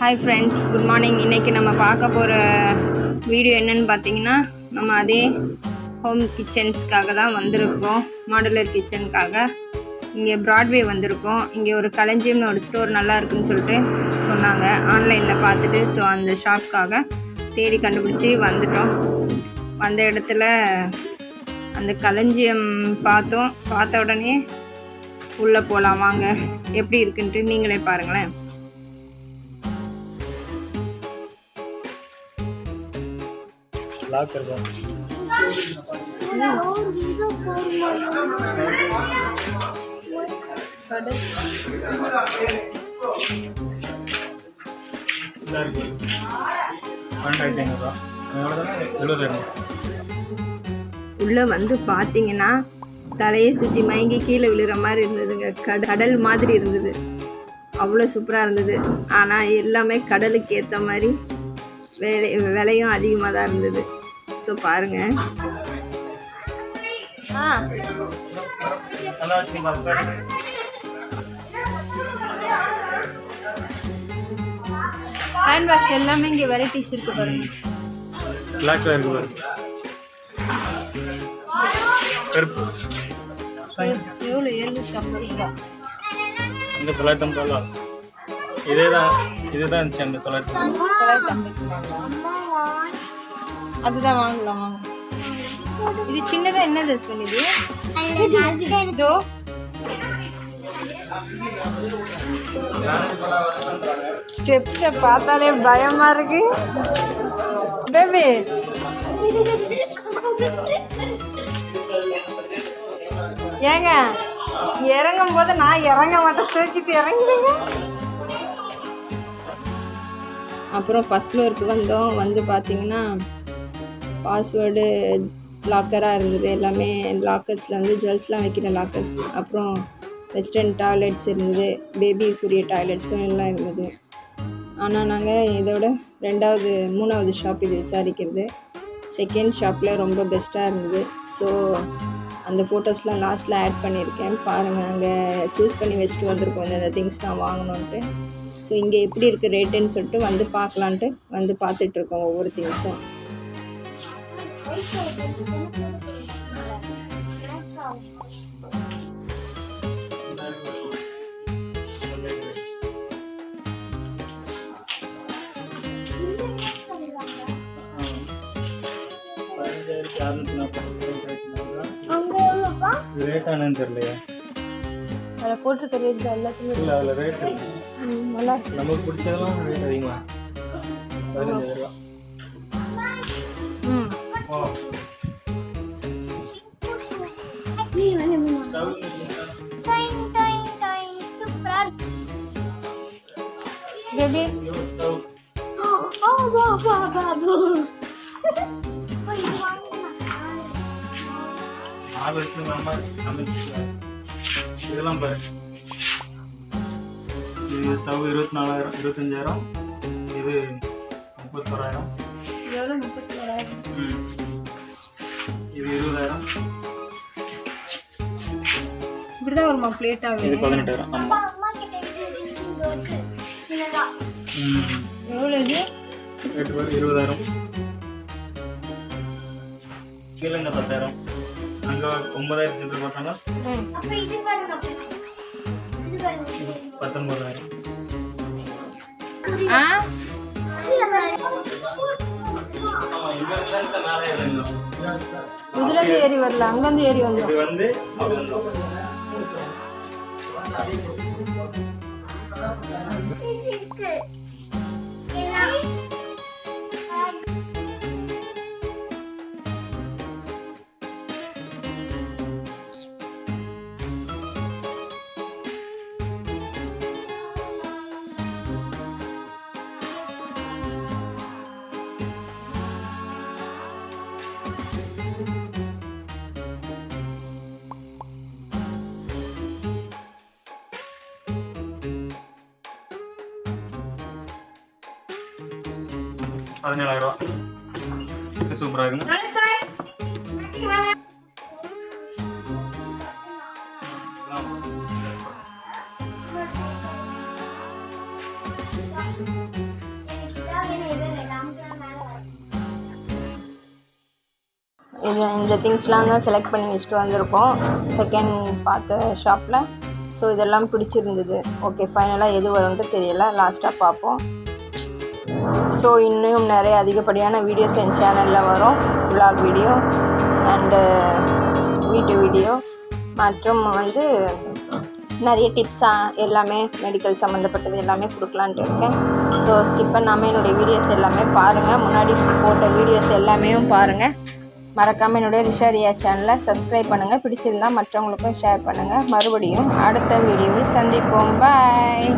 Hi friends good morning இன்றைக்கி நம்ம பார்க்க போகிற வீடியோ என்னென்னு பார்த்தீங்கன்னா நம்ம அதே ஹோம் கிச்சன்ஸ்க்காக தான் வந்திருக்கோம். மாடுலர் கிச்சனுக்காக இங்கே ப்ராட்வே வந்திருக்கோம். இங்கே ஒரு களஞ்சியம்னு ஒரு ஸ்டோர் நல்லா இருக்குன்னு சொல்லிட்டு சொன்னாங்க. ஆன்லைனில் பார்த்துட்டு ஸோ அந்த ஷாப்க்காக தேடி கண்டுபிடிச்சி வந்துட்டோம். வந்த இடத்துல அந்த களஞ்சியம் பார்த்தோம். பார்த்த உடனே உள்ளே போகலாம் வாங்க. எப்படி இருக்குன்ட்டு நீங்களே பாருங்களேன். லாக் இருக்கும் உள்ளே வந்து பார்த்தீங்கன்னா தலையை சுற்றி மயங்கி கீழே விழுற மாதிரி இருந்ததுங்க. கட கடல் மாதிரி இருந்தது. அவ்வளோ சூப்பராக இருந்தது. ஆனால் எல்லாமே கடலுக்கு ஏற்ற மாதிரி விலை விலையும் அதிகமாக தான் இருந்தது. ஸோ பாருங்கள் ஆ. ஹேண்ட் வாஷ் எல்லாமே இங்கே வெரைட்டிஸ் இருக்கு பாருங்க. பிளாக் கலர் இருக்கு பாரு. கருப்பு. எவ்வளோ எழுநூற்றி ஐம்பது ரூபா இந்த தொள்ளாயிரத்தி ஐம்பது ரூபா. இதே தான் இதுதான் இருந்துச்சு அந்த தொள்ளாயிரத்தி தொள்ளாயிரத்தி ஐம்பது ரூபா அதுதான் வாங்கலாம். வாங்க இது? சின்னதாக என்ன ட்ரெஸ் பண்ணுது இதோ. ஸ்டெப்ஸை பார்த்தாலே பயமா இருக்கு. பேபி ஏங்க இறங்கும் போது நான் இறங்க மாட்டேன். தூக்கிட்டு இறங்கிடுங்க. அப்புறம் ஃபஸ்ட் ஃப்ளோருக்கு வந்தோம். வந்து பார்த்தீங்கன்னா பாஸ்வேர்டு லாக்கராக இருந்தது. எல்லாமே லாக்கர்ஸில் வந்து ஜுவல்ஸ்லாம் வைக்கிற லாக்கர்ஸ் அப்புறம் வெஸ்டர்ன் டாய்லெட்ஸ் இருந்தது. பேபிக்குரிய டாய்லெட்ஸும் எல்லாம் இருந்தது. ஆனால் நாங்கள் இதோட ரெண்டாவது மூணாவது ஷாப் இது விசாரிக்கிறது. செகண்ட் ஷாப்பில் ரொம்ப பெஸ்ட்டாக இருந்தது. ஸோ அந்த ஃபோட்டோஸ்லாம் லாஸ்ட்டில் ஆட் பண்ணியிருக்கேன். பாருங்கள் அங்கே சூஸ் பண்ணி வச்சுட்டு வந்திருக்கோம். இந்த திங்ஸ் தான் வாங்கணுன்ட்டு ஸோ இங்கே எப்படி இருக்குது ரேட்டுன்னு சொல்லிட்டு வந்து பார்க்கலான்ட்டு வந்து பார்த்துட்ருக்கோம் ஒவ்வொரு திங்ஸும் பதினஞ்சாயிரத்தி அறுநூத்தி நாற்பது இது ரேட் ஆனு தெரியலையா அதில் போட்டிருக்க ரேட் தான் எல்லாத்துக்குமே இல்லை அதில் ரேட் நல்லா நமக்கு பிடிச்சதெல்லாம் ரேட் அதிகமாக பதினஞ்சாயிரம் ரூபா ம் ஓ ஸ்டவ் பேபி ஸ்டவ் ஆள் வச்சுருந்தாமா சமைச்சு இதெல்லாம் பாரு இது ஸ்டவ் இருபத்தி நாலாயிரம் இருபத்தஞ்சாயிரம் இது முப்பத்தோராயிரம் எவ்வளோ முப்பத்தி ஓராயிரம் ம். இது இருபதாயிரம். இப்படி தான் வருமா பிளேட்டாக இது பதினெட்டாயிரம். ஆமாம் எவ்வளோ இது? ரேட்டு பாரு இருபதாயிரம். கீழே இந்த பத்தாயிரம். அங்கே ஒன்பதாயிரத்தி சில்லரை பார்த்தாங்க பத்தொன்பதாயிரம். ஆ? இருங்க இதுலேருந்து ஏறி வரல அங்கேருந்து ஏறி வந்தோம். இது வந்து பதினேழாயிரம் ரூபா சூப்பராக இருக்குங்க இது இந்த திங்ஸ்லாம் தான் செலக்ட் பண்ணி வச்சுட்டு வந்திருக்கோம். செகண்ட் பார்த்த ஷாப்பில் ஸோ இதெல்லாம் பிடிச்சிருந்தது. ஓகே ஃபைனலாக எது வரும்ன்ட்டு தெரியல. லாஸ்ட்டாக பார்ப்போம். ஸோ இன்னும் நிறைய அதிகப்படியான வீடியோஸ் என் சேனலில் வரும். Vlog வீடியோ அண்டு uh, வீட்டு வீடியோ மற்றும் வந்து நிறைய டிப்ஸாக எல்லாமே மெடிக்கல் சம்மந்தப்பட்டது எல்லாமே கொடுக்கலான்ட்டு இருக்கேன். ஸோ ஸ்கிப் பண்ணாமல் என்னுடைய வீடியோஸ் எல்லாமே பாருங்கள் முன்னாடி போட்ட வீடியோஸ் எல்லாமே பாருங்கள் மறக்காமல் என்னுடைய ரிஷாரியா சேனலை சப்ஸ்கிரைப் பண்ணுங்கள் பிடிச்சிருந்தா மற்றவங்களுக்கும் ஷேர் பண்ணுங்கள் மறுபடியும் அடுத்த வீடியோவில் சந்திப்போம். பாய்